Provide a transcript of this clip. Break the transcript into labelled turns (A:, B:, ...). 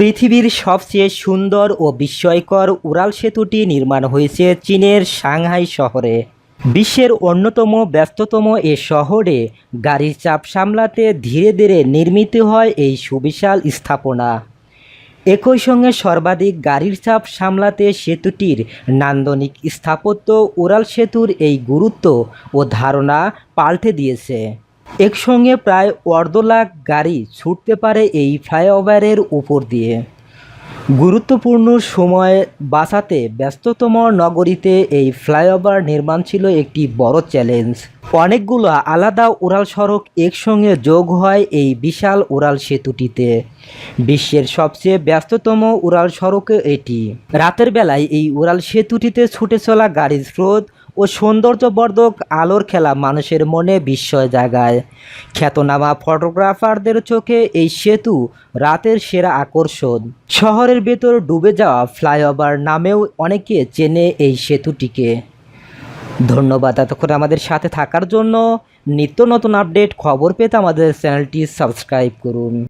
A: পৃথিবীর সবচেয়ে সুন্দর ও বিস্ময়কর উড়াল সেতুটি নির্মাণ হয়েছে চীনের সাংহাই শহরে। বিশ্বের অন্যতম ব্যস্ততম এ শহরে গাড়ির চাপ সামলাতে ধীরে ধীরে নির্মিত হয় এই সুবিশাল স্থাপনা। একই সঙ্গে সর্বাধিক গাড়ির চাপ সামলাতে সেতুটির নান্দনিক স্থাপত্য উড়াল সেতুর এই গুরুত্ব ও ধারণা পাল্টে দিয়েছে। একসঙ্গে প্রায় অর্ধ লাখ গাড়ি ছুটতে পারে এই ফ্লাইওভারের উপর দিয়ে। গুরুত্বপূর্ণ সময় বাঁচাতে ব্যস্ততম নগরীতে এই ফ্লাইওভার নির্মাণ ছিল একটি বড় চ্যালেঞ্জ। অনেকগুলো আলাদা উড়াল সড়ক একসঙ্গে যোগ হয় এই বিশাল উড়াল সেতুটিতে। বিশ্বের সবচেয়ে ব্যস্ততম উড়াল সড়কে এটি। রাতের বেলায় এই উড়াল সেতুটিতে ছুটে চলা গাড়ির স্রোত ও সৌন্দর্যবর্ধক আলোর খেলা মানুষের মনে বিস্ময় জাগায়। খ্যাতনামা ফটোগ্রাফারদের চোখে এই সেতু রাতের সেরা আকর্ষণ। শহরের ভেতর ডুবে যাওয়া ফ্লাইওভার নামেও অনেকে চেনে এই সেতুটিকে। ধন্যবাদ এতক্ষণ আমাদের সাথে থাকার জন্য। নিত্য নতুন আপডেট খবর পেতে আমাদের চ্যানেলটি সাবস্ক্রাইব করুন।